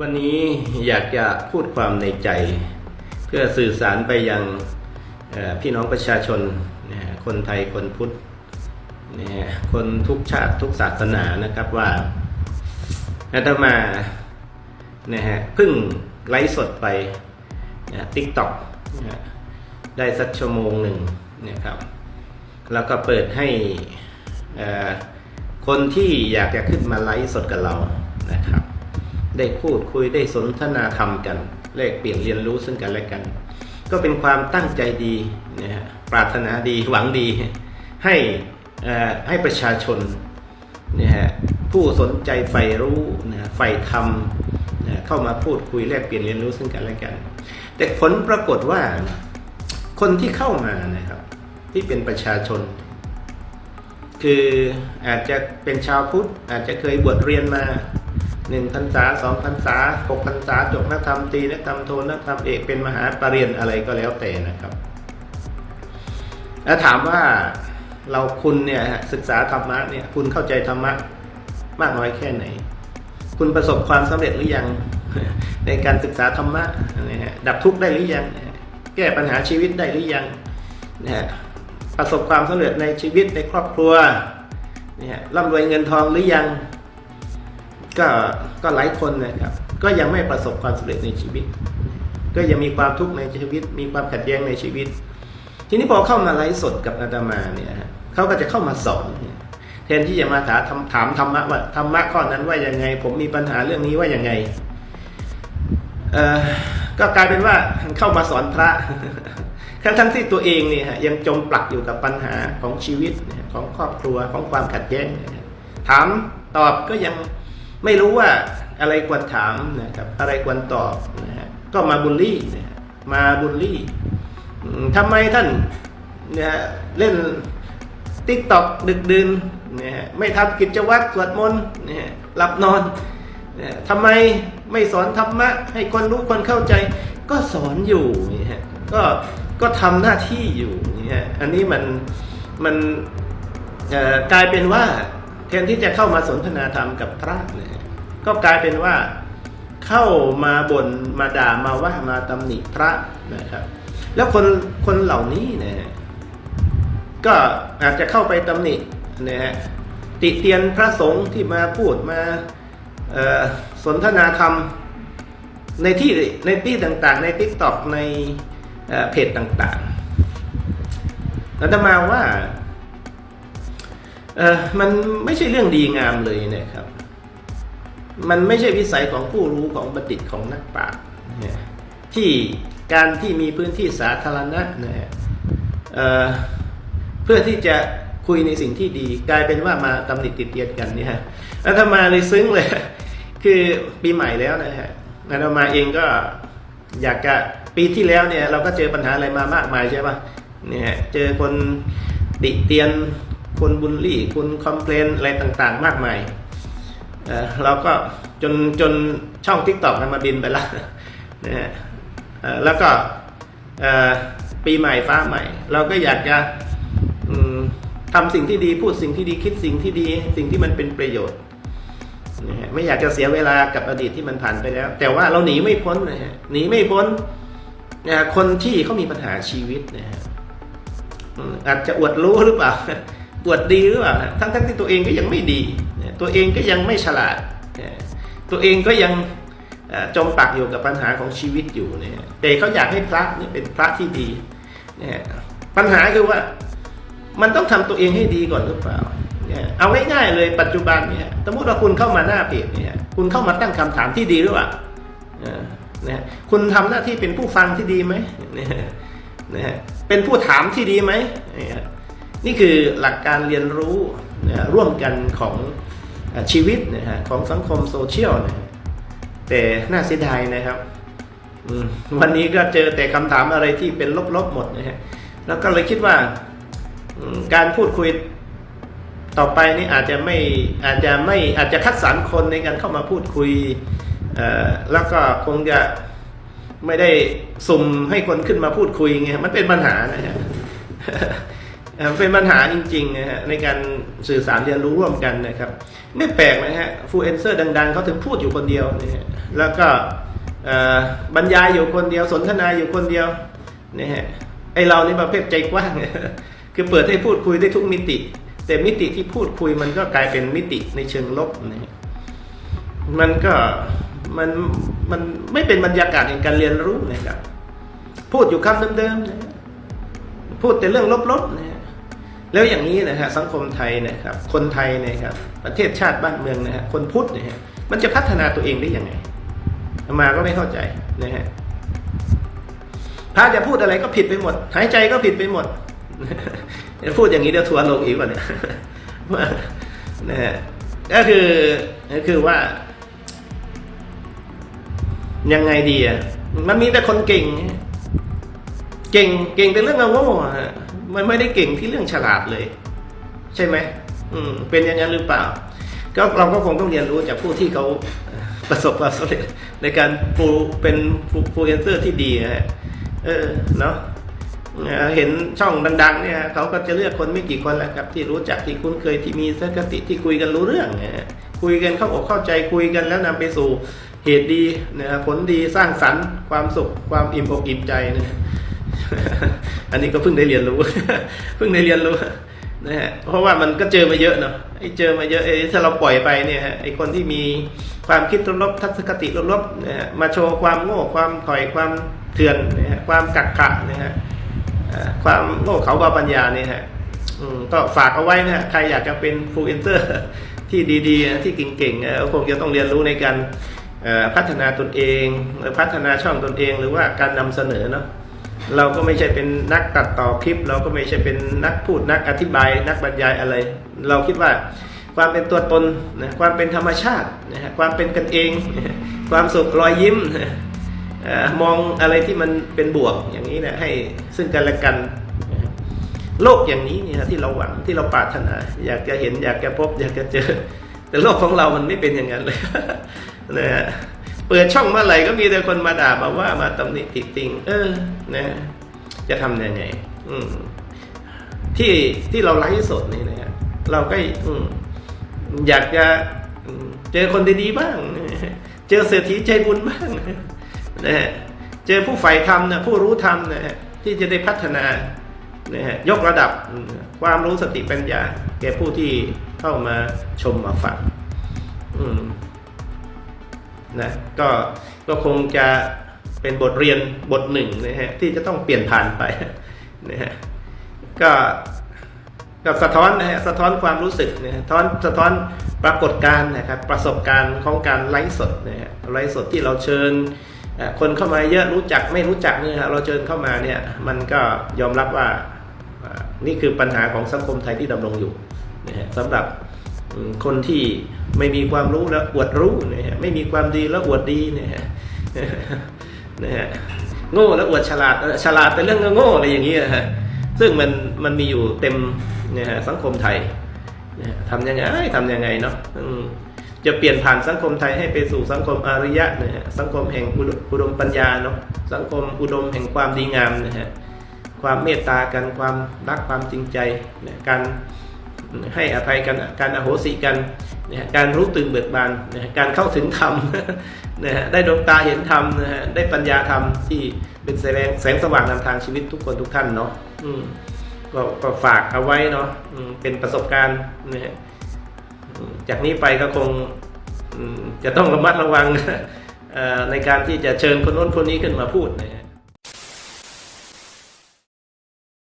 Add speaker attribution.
Speaker 1: วันนี้อยากจะพูดความในใจ เพื่อสื่อสารไปยังพี่น้องประชาชนคนไทยคนพุทธคนทุกชาติทุกศาสนานะครับว่าอาตมานะฮะพิ่งไลฟ์สดไปติ๊กต็อกได้สักชั่วโมงหนึ่งนะครับ แล้วก็เปิดให้คนที่อยากจะขึ้นมาไลฟ์สดกับเรานะครับ ได้พูดคุยได้สนทนาธรรมกันแลกเปลี่ยนเรียนรู้ซึ่งกันและกัน ก็เป็นความตั้งใจดีนะฮะปรารถนาดีหวังดี ให้อ่อให้ประชาชนนะฮะผู้สนใจใฝ่รู้นะใฝ่ธรรมนะเข้ามาพูดคุยแลกเปลี่ยนเรียนรู้ซึ่งกันและกัน แต่ผลปรากฏว่าคนที่เข้ามานะครับ ที่เป็นประชาชน คืออาจจะเป็นชาวพุทธอาจจะเคยบวชเรียนมา หนึ่งพรรษาสองพรรษาหกพรรษาจบนักธรรมตีนักธรรมโทนักธรรมเอกเป็นมหาปรริญญาอะไรก็แล้วแต่นะครับ แล้วถามว่าเราคุณเนี่ยศึกษาธรรมะเนี่ยคุณเข้าใจธรรมะมากน้อยแค่ไหน คุณประสบความสำเร็จหรือยัง ในการศึกษาธรรมะนะฮะดับทุกข์ได้หรือยัง แก้ปัญหาชีวิตได้หรือยังนะฮะประสบความสำเร็จในชีวิตในครอบครัวนะฮะร่ำรวยเงินทองหรือยัง ก็ก็หลายคนนะครับ ก็ยังไม่ประสบความสำเร็จในชีวิต ก็ยังมีความทุกข์ในชีวิต มีความขัดแย้งในชีวิต ทีนี้พอเข้ามาไลฟ์สดกับอาตมาเนี่ยเขาก็จะเข้ามาสอนแทนที่จะมาถามถามธรรมะว่าธรรมะข้อนั้นว่ายังไง ผมมีปัญหาเรื่องนี้ว่ายังไงเอ่อก็กลายเป็นว่าเข้ามาสอนพระทั้งทั้งที่ตัวเองเนี่ยยังจมปลักอยู่กับปัญหาของชีวิตของครอบครัวของความขัดแย้งถามตอบก็ยัง ไม่รู้ว่าอะไรควรถามนะครับ อะไรควรตอบนะฮะก็มาบูลลี่นะมาบูลลี่ทำไมท่านเนี่ยเล่นติ๊กต็อกดึกดื่นเนี่ยไม่ทำกิจวัตรสวดมนต์เนี่ยหลับนอนเนี่ยทำไมไม่สอนธรรมะ ให้คนรู้คนเข้าใจ ก็สอนอยู่เนี่ยฮะก็ก็ทำหน้าที่อยู่นี่ยอันนี้มันมันเอ่อกลายเป็นว่าแทนที่จะเข้ามาสนทนาธรรมกับพระเนี่ย ก็กลายเป็นว่าเข้ามาบน่นมาด่ามาว่ามาตำหนิพระนะครับ แล้วคนคนเหล่านี้นะฮะก็อาจจะเข้าไปตำหนินะฮะติเตียนพระสงฆ์ที่มาพูดมาสนทนาธรรมในที่ในที่ต่างๆ ในทิกตอกในเเพจต่างๆอาตมาว่าเออมันไม่ใช่เรื่องดีงามเลยนะครับ มันไม่ใช่วิสัยของผู้รู้ของบัณฑิตของนักปราชญ์ที่การที่มีพื้นที่สาธารณะนะฮะเอ่อเพื่อที่จะคุยในสิ่งที่ดีกลายเป็นว่ามาตำหนิติดเตียนกันเนี่ยฮะอาตมาเลยซึ้งเลย คือปีใหม่แล้วนะฮะอาตมาเองก็อยากจะปีที่แล้วเนี่ย เราก็เจอปัญหาอะไรมามากมายใช่ปะเนี่ยเจอคนติเตียนคนบุลลี่คนคอมเพลนอะไรต่างๆ มากมาย เราก็จนจนช่องทิกตอกมาบินไปแล้วนะฮะแล้วก็ปีใหม่ฟ้าใหม่ เราก็อยากจะทำสิ่งที่ดีพูดสิ่งที่ดีคิดสิ่งที่ดีสิ่งที่มันเป็นประโยชน์นะฮะไม่อยากจะเสียเวลากับอดีตที่มันผ่านไปแล้ว แต่ว่าเราหนีไม่พ้นนะฮะหนีไม่พ้นนะฮะคนที่เขามีปัญหาชีวิตนะฮะอาจจะอวดรู้หรือเปล่าอวดดีหรือเปล่าทั้งทั้งที่ตัวเองก็ยังไม่ดี ตัวเองก็ยังไม่ฉลาด ตัวเองก็ยังจมปักอยู่กับปัญหาของชีวิตอยู่เนี่ยแต่เขาอยากให้พระนี่เป็นพระที่ดีนะปัญหาคือว่ามันต้องทำตัวเองให้ดีก่อนหรือเปล่าเนี่ยเอาง่ายๆเลยปัจจุบันเนี่ยสมมติว่าคุณเข้ามาหน้าเพจเนี่ยคุณเข้ามาตั้งคำถามที่ดีหรือเปล่าเออนะคุณทำหน้าที่เป็นผู้ฟังที่ดีไหมเนี่ยนะฮะเป็นผู้ถามที่ดีไหมนี่คือหลักการเรียนรู้ร่วมกันของ ชีวิตนะฮะของสังคมโซเชียลนะแต่น่าเสียดายนะครับวันนี้ก็เจอแต่คำถามอะไรที่เป็นลบๆหมดนะฮะแล้วก็เลยคิดว่าการพูดคุยต่อไปนี่อาจจะไม่อาจจะไม่อาจจะคัดสรรคนในการเข้ามาพูดคุยแล้วก็คงจะไม่ได้สุ่มให้คนขึ้นมาพูดคุยไงมันเป็นปัญหานะฮะ เป็นปัญหาจริงๆนะฮะในการสื่อสารเรียนรู้ร่วมกันนะครับ ไม่แปลกนะฮะฟูเอนเซอร์ดัง ๆเขาถึงพูดอยู่คนเดียวนะฮะแล้วก็อ่อบรรยายอยู่คนเดียวสนทนาอยู่คนเดียวนะฮะไอเรานี่ประเภทใจกว้าง คือเปิดให้พูดคุยได้ทุกมิติ แต่มิติที่พูดคุยมันก็กลายเป็นมิติในเชิงลบนะฮะมันก็มันมันไม่เป็นบรรยากาศแห่งการเรียนรู้นะครับ พูดอยู่คำเดิมๆนะพูดแต่เรื่องลบๆนะฮะ แล้วอย่างนี้นะฮะสังคมไทยนะครับคนไทยนะครับประเทศชาติบ้านเมืองนะฮะคนพุทธเนี่ยฮะมันจะพัฒนาตัวเองได้ยังไงมาก็ไม่เข้าใจนะฮะพระจะพูดอะไรก็ผิดไปหมด หายใจก็ผิดไปหมดพูดอย่างนี้เดี๋ยวทัวร์ลงอีกว่าเนี่ยนะฮะก็คือก็คือว่า ยังไงดีอะมันมีแต่คนเก่ง เก่งเก่งแต่เรื่องโง่ฮะ มันไม่ได้เก่งที่เรื่องฉลาดเลย ใช่ไหมอืม เป็นอย่างนั้นหรือเปล่า ก็เราก็คงต้องเรียนรู้จากผู้ที่เขาประสบความสำเร็จในการฟูเป็นฟูเอนเซอร์ที่ดีนะฮะเออเนาะเห็นช่องดัง ๆ เนี่ยเขาก็จะเลือกคนไม่กี่คนแหละครับ ที่รู้จักที่คุ้นเคยที่มีสักติที่คุยกันรู้เรื่องนะคุยกันเข้าอกเข้าใจคุยกันแล้วนำไปสู่เหตุดีนะผลดีสร้างสรรค์ความสุขความอิ่มอกอิ่มใจนะ อันนี้ก็เพิ่งได้เรียนรู้ เพิ่งได้เรียนรู้นะฮะเพราะว่ามันก็เจอมาเยอะเนาะไอ้เจอมาเยอะไอ้ถ้าเราปล่อยไปเนี่ยฮะไอ้คนที่มีความคิดลบทัศนคติลบๆนะฮะมาโชว์ความโง่ความถอยความเถื่อนนะฮะความกักขะนะฮะความโง่เขาบาปัญญาเนี่ยฮะก็ฝากเอาไว้นะฮะใครอยากจะเป็นฟูเอนเซอร์ที่ดีๆ ที่เก่งๆเออคงจะต้องเรียนรู้ในการพัฒนาตนเองพัฒนาช่องตนเองหรือว่าการนำเสนอเนาะ เราก็ไม่ใช่เป็นนักตัดต่อคลิป เราก็ไม่ใช่เป็นนักพูดนักอธิบาย นักบรรยายอะไร เราคิดว่าความเป็นตัวตนนะความเป็นธรรมชาตินะฮะความเป็นกันเอง ความสุขรอยยิ้มมองอะไรที่มันเป็นบวกอย่างนี้นะให้ซึ่งกันและกันโลกอย่างนี้เนี่ยที่เราหวังที่เราปรารถนา อยากจะเห็นอยากจะพบ อยากจะเจอ แต่โลกของเรามันไม่เป็นอย่างนั้นเลยนะฮะ เปิดช่องเมื่อไหร่ก็มีแต่คนมาด่ามาว่ามาตำหนิติติงเออนะจะทำยังไงอืที่ที่เราไลฟ์สดนี่นะฮะเราก็อืมอยากจะเจอคนดีๆบ้าง เจอเศรษฐีใจบุญบ้างนะฮะเจอผู้ใฝ่ธรรมนะผู้รู้ธรรมนะฮะที่จะได้พัฒนานะฮะยกระดับความรู้สติปัญญา แก่ผู้ที่เข้ามาชมมาฟังอืม นะก็ก็คงจะเป็นบทเรียนบทหนึ่งนะฮะที่จะต้องเปลี่ยนผ่านไปนะฮะก็ก็สะท้อนนะฮะสะท้อนความรู้สึกนะฮะสะท้อนสะท้อนปรากฏการณ์นะครับประสบการณ์ของการไลฟ์สดนะฮะไลฟ์สดที่เราเชิญคนเข้ามาเยอะรู้จักไม่รู้จักเนี่ยฮะเราเชิญเข้ามาเนี่ยมันก็ยอมรับว่านี่คือปัญหาของสังคมไทยที่ดำรงอยู่นะฮะสำหรับ คนที่ไม่มีความรู้แล้วอวดรู้นะฮะไม่มีความดีแล้วอวดดีนะฮะนะฮะโง่แล้วอวดฉลาดฉลาดแต่เรื่องโง่อะไรอย่างเงี้ยนะฮะซึ่งมันมันมีอยู่เต็มนะฮะสังคมไทยนะฮะทำยังไงทำยังไงเนาะจะเปลี่ยนผ่านสังคมไทยให้ไปสู่สังคมอารยะนะฮะสังคมแห่งอุดอุดมปัญญาเนาะสังคมอุดมแห่งความดีงามนะฮะความเมตตากันความรักความจริงใจนะการ ให้อภัยกันการอโหสิกันนะการรู้ตื่นเบิกบานนะการเข้าถึงธรรมนะฮะได้ดวงตาเห็นธรรมนะฮะได้ปัญญาธรรมที่เป็นแสงแสงสว่างนำทางชีวิตทุกคนทุกท่านเนาะอืมก็ก็ฝากเอาไว้เนาะเป็นประสบการณ์นะฮะจากนี้ไปก็คงจะต้องระมัดระวังในการที่จะเชิญคนโน้นคนนี้ขึ้นมาพูดนะฮะ